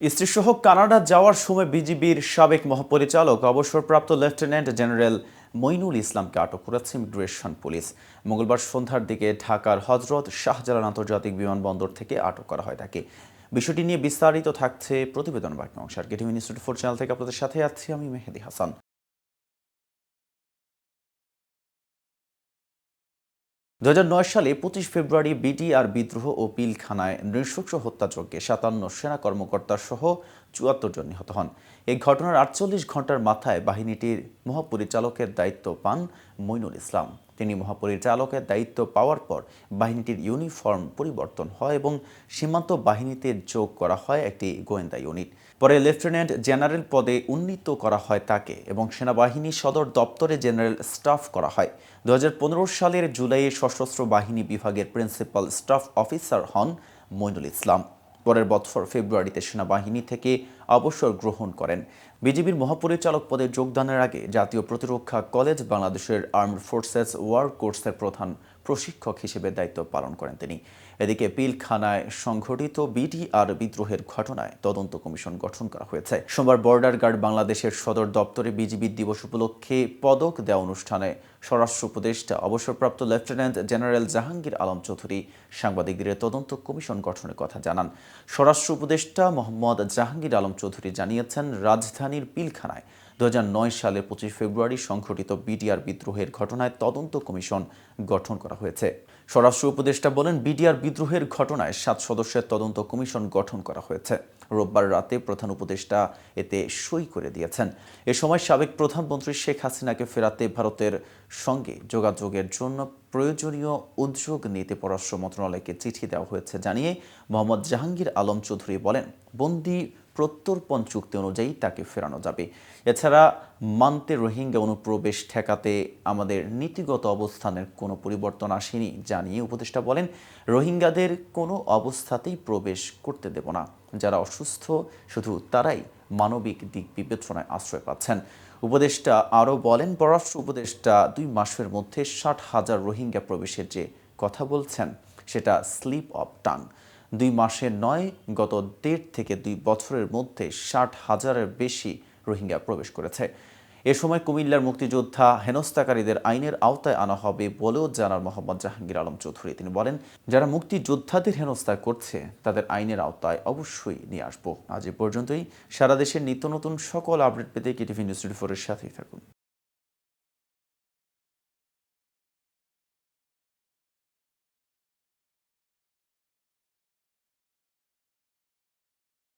স্ত্রীসহ Canada যাওয়ার সময় বিজিবির সাবেক মহাপরিচালক, অবসরপ্রাপ্ত লেফটেন্যান্ট জেনারেল মইনুল ইসলামকে আটক করেছে ইমিগ্রেশন পুলিশ। মঙ্গলবার সন্ধ্যার দিকে ঢাকার হজরত শাহজালাল আন্তর্জাতিক বিমানবন্দর থেকে আটক করা হয় তাকে। বিষয়টি নিয়ে বিস্তারিত থাকছে প্রতিবেদন বাকি অংশ। আর কেটিভি ইনস্টিটিউট ফোর চ্যানেল থেকে আপনাদের সাথে আছি আমি মেহেদি হাসান। দু হাজার নয় সালে পঁচিশ ফেব্রুয়ারি বিডিআর বিদ্রোহ ও পিলখানায় নৃশংস হত্যাযজ্ঞে সাতান্ন সেনা কর্মকর্তা সহ চুয়াত্তর জন নিহত হন। এই ঘটনার আটচল্লিশ ঘণ্টার মাথায় বাহিনীটির মহাপরিচালকের দায়িত্ব পান মইনুল ইসলাম। তিনি মহাপরিচালকের দায়িত্ব পাওয়ার পর বাহিনীটির ইউনিফর্ম পরিবর্তন হয় এবং সীমান্ত বাহিনীতে যোগ করা হয় একটি গোয়েন্দা ইউনিট। পরে লেফটেন্যান্ট জেনারেল পদে উন্নীত করা হয় তাকে এবং সেনাবাহিনী সদর দপ্তরে জেনারেল স্টাফ করা হয়। দু হাজার পনেরো সালের জুলাইয়ে সশস্ত্র বাহিনী বিভাগের প্রিন্সিপাল স্টাফ অফিসার হন মইনুল ইসলাম। পরের বছর ফেব্রুয়ারিতে সেনাবাহিনী থেকে অবসর গ্রহণ করেন। বিজিবির মহাপরিচালক পদে যোগদানের আগে জাতীয় প্রতিরক্ষা কলেজ বাংলাদেশের আর্মড ফোর্সেস ওয়ার কোর্সের প্রধান প্রশিক্ষক হিসেবে দায়িত্ব পালন করেন তিনি। এদিকে পিলখানায় সংঘটিত বিটিআর বিদ্রোহের ঘটনায় তদন্ত কমিশন গঠন করা হয়েছে। সোমবার বর্ডার গার্ড বাংলাদেশের সদর দপ্তরে বিজিবি দিবস উপলক্ষে পদক দেওয়া অনুষ্ঠানে স্বরাষ্ট্র উপদেষ্টা, অবসরপ্রাপ্ত লেফটেন্যান্ট জেনারেল জাহাঙ্গীর আলম চৌধুরী সাংবাদিকদের তদন্ত কমিশন গঠনের কথা জানান। স্বরাষ্ট্র উপদেষ্টা মোহাম্মদ জাহাঙ্গীর আলম চৌধুরী জানিয়েছেন, রাজধানীর পিলখানায় দু হাজার নয় সালে পঁচিশ ফেব্রুয়ারি সংঘটিত বিডিআর বিদ্রোহের ঘটনায় তদন্ত কমিশন গঠন করা হয়েছে। স্বরাষ্ট্র উপদেষ্টা বলেন, বিডিআর বিদ্রোহের ঘটনায় সাত সদস্যের তদন্ত কমিশন গঠন করা হয়েছে। রোববার রাতে প্রধান উপদেষ্টা এতে সই করে দিয়েছেন। এ সময় সাবেক প্রধানমন্ত্রী শেখ হাসিনাকে ফেরাতে ভারতের সঙ্গে যোগাযোগের জন্য প্রয়োজনীয় উদ্যোগ নিতে পররাষ্ট্র মন্ত্রণালয়কে চিঠি দেওয়া হয়েছে। জানিয়ে মোহাম্মদ জাহাঙ্গীর আলম চৌধুরী বলেন, বন্দি প্রত্যর্পণ চুক্তি অনুযায়ী তাকে ফেরানো যাবে। এছাড়া মানতে রোহিঙ্গা অনুপ্রবেশ ঠেকাতে আমাদের নীতিগত অবস্থানের কোনো পরিবর্তন আসেনি, জানিয়ে উপদেষ্টা বলেন, রোহিঙ্গাদের কোনো অবস্থাতেই প্রবেশ করতে দেব না। যারা অসুস্থ, শুধু তারাই মানবিক দিক বিবেচনায় আশ্রয় পাচ্ছেন। উপদেষ্টা আরও বলেন, পররাষ্ট্র উপদেষ্টা দুই মাসের মধ্যে ষাট হাজার রোহিঙ্গা প্রবেশের যে কথা বলছেন, সেটা স্লিপ অফ টাং। দুই মাসে নয়, গত দেড় থেকে দুই বছরের মধ্যে ষাট হাজারের বেশি রোহিঙ্গা প্রবেশ করেছে। এ সময় কুমিল্লার মুক্তিযোদ্ধা হেনস্থাকারীদের আইনের আওতায় আনা হবে বলেও জানার মোহাম্মদ জাহাঙ্গীর আলম চৌধুরী। তিনি বলেন, যারা মুক্তিযোদ্ধাদের হেনস্থা করছে, তাদের আইনের আওতায় অবশ্যই নিয়ে আসব। আজ এ পর্যন্তই। সারা দেশের নিত্য নতুন সকল আপডেট পেতে কেটিভি নিউজ টোয়েন্টি ফোরের সাথেই থাকুন।